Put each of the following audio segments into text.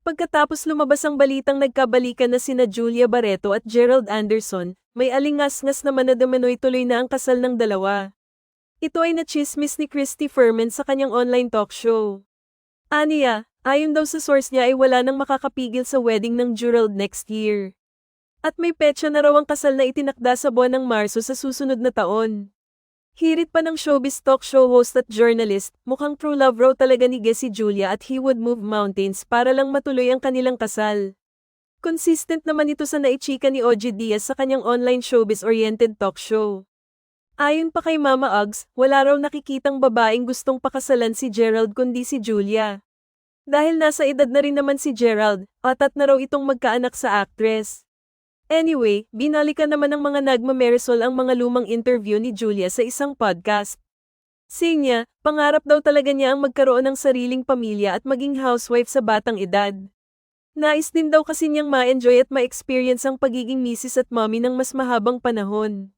Pagkatapos lumabas ang balitang nagkabalikan na sina Julia Barreto at Gerald Anderson, may alingas-ngas naman na dumanoy tuloy na ang kasal ng dalawa. Ito ay nachismis ni Christy Furman sa kanyang online talk show. Aniya, ayon daw sa source niya ay wala nang makakapigil sa wedding ng Gerald next year. At may petsa na raw ang kasal na itinakda sa buwan ng Marso sa susunod na taon. Hirit pa ng showbiz talk show host at journalist, mukhang true love raw talaga ni Gessie Julia at he would move mountains para lang matuloy ang kanilang kasal. Consistent naman ito sa naichika ni OG Diaz sa kanyang online showbiz-oriented talk show. Ayon pa kay Mama Uggs, wala raw nakikitang babaeng gustong pakasalan si Gerald kundi si Julia. Dahil nasa edad na rin naman si Gerald, atat na raw itong magkaanak sa actress. Anyway, binalikan naman ng mga nagmameresol ang mga lumang interview ni Julia sa isang podcast. Say niya, pangarap daw talaga niya ang magkaroon ng sariling pamilya at maging housewife sa batang edad. Nais din daw kasi niyang ma-enjoy at ma-experience ang pagiging misis at mommy ng mas mahabang panahon.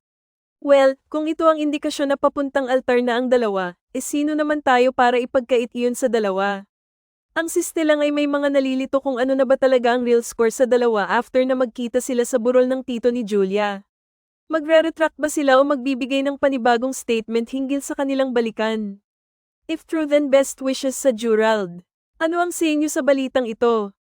Well, kung ito ang indikasyon na papuntang altar na ang dalawa, eh sino naman tayo para ipagkait iyon sa dalawa? Ang siste lang ay may mga nalilito kung ano na ba talaga ang real score sa dalawa after na magkita sila sa burol ng tito ni Julia. Magre-retract ba sila o magbibigay ng panibagong statement hinggil sa kanilang balikan? If true then best wishes sa Gerald. Ano ang sa inyo sa balitang ito?